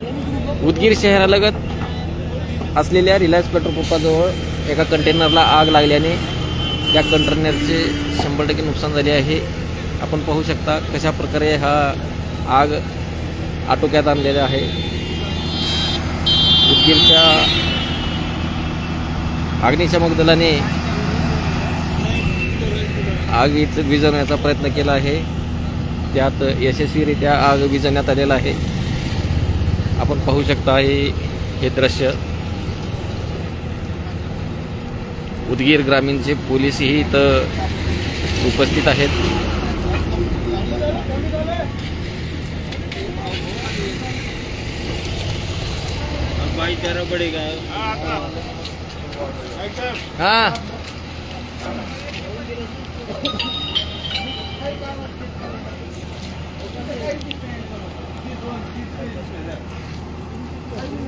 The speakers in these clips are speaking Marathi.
उदगीर शहरालगत असलेल्या रिलायन्स पेट्रोल पंपाजवळ एका कंटेनरला आग लागल्याने त्या कंटेनरचे शंभर टक्के नुकसान झाले आहे. आपण पाहू शकता कशा प्रकारे हा आग आटोक्यात आणलेला आहे. उदगीरच्या अग्निशामक दलाने आग इथं विजवण्याचा प्रयत्न केला आहे. त्यात यशस्वीरित्या आग विजवण्यात आलेला आहे. आपण पाहू शकता हे हे दृश्य. उदगीर ग्रामीणचे पोलीसही इथं उपस्थित आहेत. हा.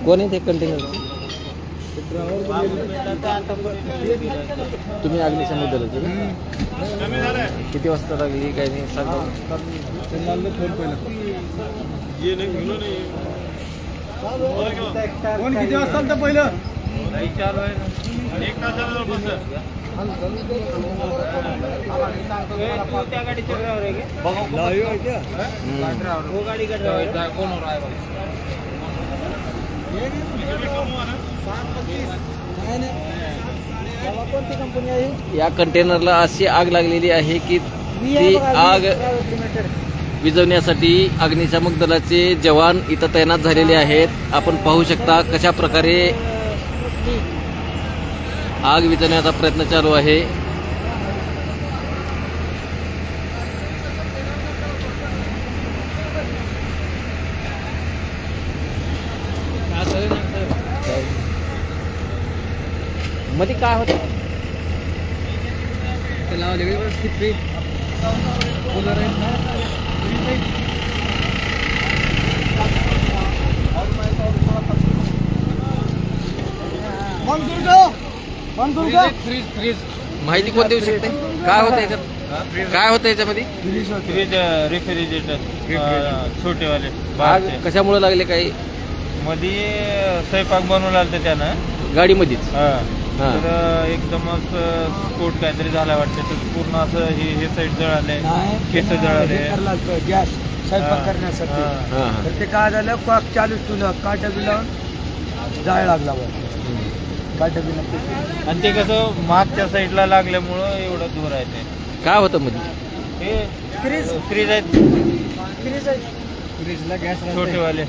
कोण आहे ते कंटेनर? तुम्ही अग्निशामक दलाचे का? किती वाजता लागली काही नाही सांगा कोण किती वाजता तर पहिलं? चालू आहे ना एक तासाला बस त्या गाडीच्या ड्रायव्हर आहे का लाईव्ह आहे का? हम्म. हो गाडी का ड्रायव्हर कोण कोणती कंपनी आहे या कंटेनरला अशी आग लागलेली आहे की ती आग विझवण्यासाठी अग्निशामक दलाचे जवान इथं तैनात झालेले आहेत. आपण पाहू शकता कशा प्रकारे आग विझवण्याचा प्रयत्न चालू आहे. मध्ये काय होतं? मनसुर्ग फ्रीज फ्रीज माहिती कोण देऊ शकते काय होतं याच्यात? काय होतं याच्यामध्ये? फ्रीज रेफ्रिजरेटर छोटेवाले आग बाहेरचे. कशामुळे लागले काही? मध्ये स्वयंपाक बनवला होता त्यानं. गाडीमध्येच. हा. तर एकदमच स्फोट काहीतरी झाला वाटतं. तर पूर्ण असं हे हे साईड जळाले केस जळाले गॅस स्वयंपाक. करण्यासाठी. हा. हा हा. तर ते काय झालं? कॉक चालू तुला काटा लावून जाळ लागला बरं काटा बिला आणि ते कसं मागच्या साईडला लागल्यामुळं एवढं दूर आहे ते. काय होतं मध्ये हे फ्रीज फ्रीज आहेत. फ्रीज आहे फ्रीजला गॅस छोटेवाले.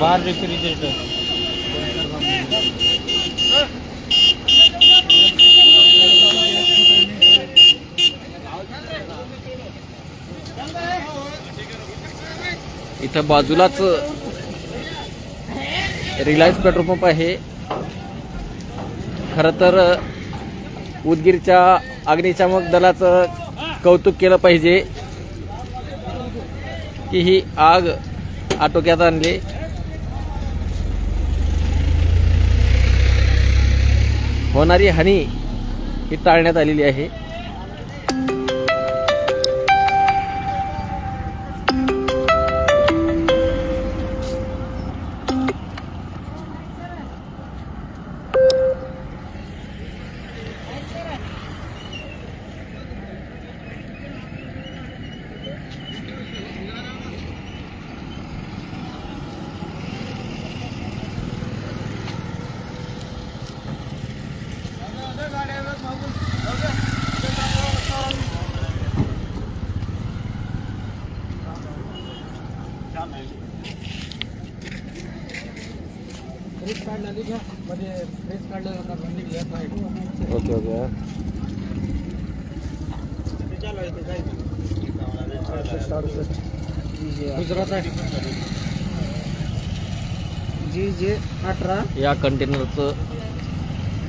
बाहेर रेफ्रिजरेटर इथं बाजूलाच रिलायन्स पेट्रोल पंप आहे. खरं तर उदगीरच्या अग्निशामक दलाचं कौतुक केलं पाहिजे की ही आग आटोक्यात आणली. होणारी हानी ही टाळण्यात आलेली आहे. Okay okay. गुजरात आहे. जी जे अठरा या कंटेनरचं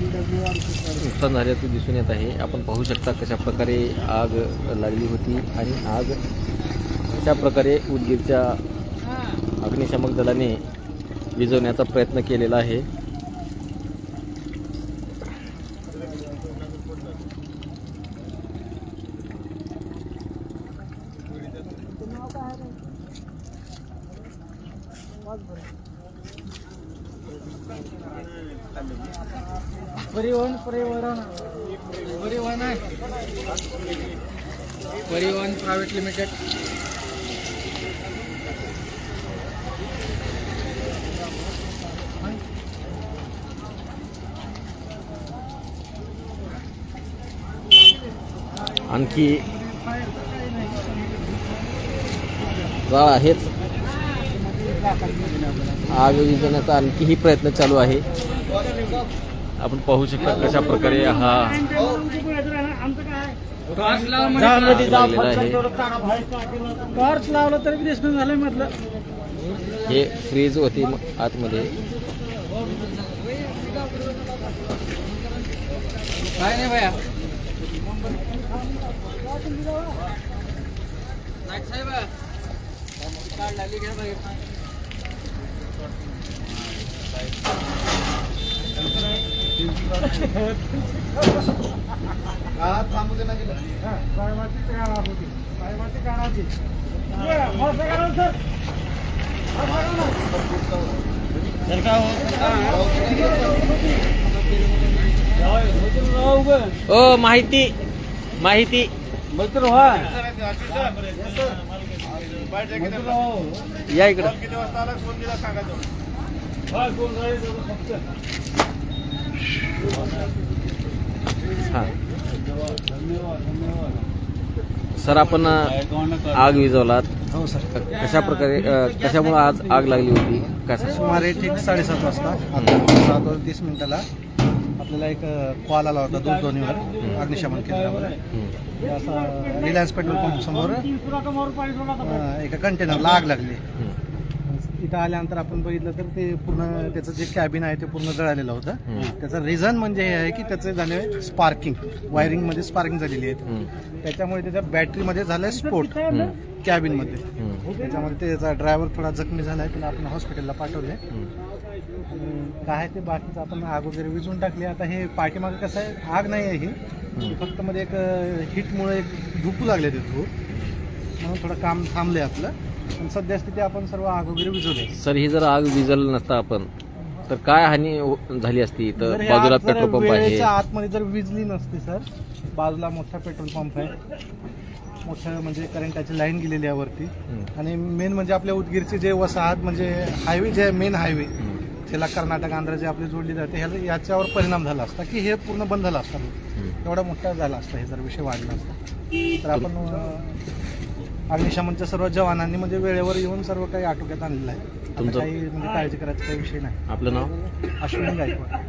नुकसान झाल्याचं दिसून येत आहे. आपण पाहू शकता कशा प्रकारे आग लागली होती आणि आग कशा प्रकारे उदगीरच्या अग्निशामक दलाने विझवण्याचा प्रयत्न केलेला आहे. परिवहन परिवहन. परिवहन आहे. परिवहन प्रायव्हेट लिमिटेड. आणखी जाळ आहेच. आग विझवण्याचा आणखीही प्रयत्न चालू आहे. आपण पाहू शकता कशा प्रकारे हा टॉर्च आग लागलेला आहे टॉर्च लावलं तरी दिसणं झालं म्हटलं हे फ्रीज होती म- आतमध्ये काय नाही भया ओ माहिती. माहिती. या इकडं. हा. सर आपण आग विझवलात. हो सर कशा प्रकारे कशामुळे आज आग लागली होती? कशा सुमारे ठीक साडेसात वाजता. सात वाजता तीस मिनिटाला. आपल्याला एक कॉल आला होता दूरध्वनीवर अग्निशमन केंद्रावर. असं रिलायन्स पेट्रोल पंप समोर एका कंटेनरला आग लागली. इथं आल्यानंतर आपण बघितलं तर ते पूर्ण त्याचं जे कॅबिन आहे ते पूर्ण जळालेलं होतं. त्याचं रिझन म्हणजे हे आहे की त्याचे झाले स्पार्किंग वायरिंगमध्ये स्पार्किंग झालेली आहे. त्याच्यामुळे त्याच्या बॅटरीमध्ये झालाय स्फोट कॅबिनमध्ये त्याच्यामध्ये त्याचा ड्रायव्हर थोडा जखमी झालाय त्याला आपण हॉस्पिटलला पाठवले काय ते बाकीचं आपण आग वगैरे विजून टाकली. आता हे पाठीमागे कसं आहे? आग नाही आहे ही. ही फक्त मध्ये एक हिटमुळे एक धुपू लागले ते धूप म्हणून थोडं काम थांबलंय आपलं. पण सध्या स्थिती आपण सर्व आग वगैरे विजवले सर ही जर आग विझवलं नसता आपण तर काय हानी हो- झाली असती? तर बाजूला पेट्रोल पंप आहे. वेळेच्या आतमध्ये जर विजली नसती सर बाजूला मोठा पेट्रोल पंप आहे. मोठं म्हणजे करंटाची लाईन गेलेली आहे वरती. हम्म, आणि मेन म्हणजे आपल्या उदगीरची जे वसाहत म्हणजे हायवे जे मेन हायवे हम्म, त्याला कर्नाटक आंध्र जे आपली जोडली जाते याच्यावर परिणाम झाला असता की हे पूर्ण बंद झालं असतं? हम्म. एवढा मोठा झाला असता हे जर विषय वाढला असता. तर आपण अं, अग्निशमनच्या सर्व जवानांनी म्हणजे वेळेवर येऊन सर्व काही आटोक्यात आणलेलं आहे. आता तुमचं- काही म्हणजे काळजी करायचा काही विषय नाही. आपलं नाव? अश्विनी गायकवाड.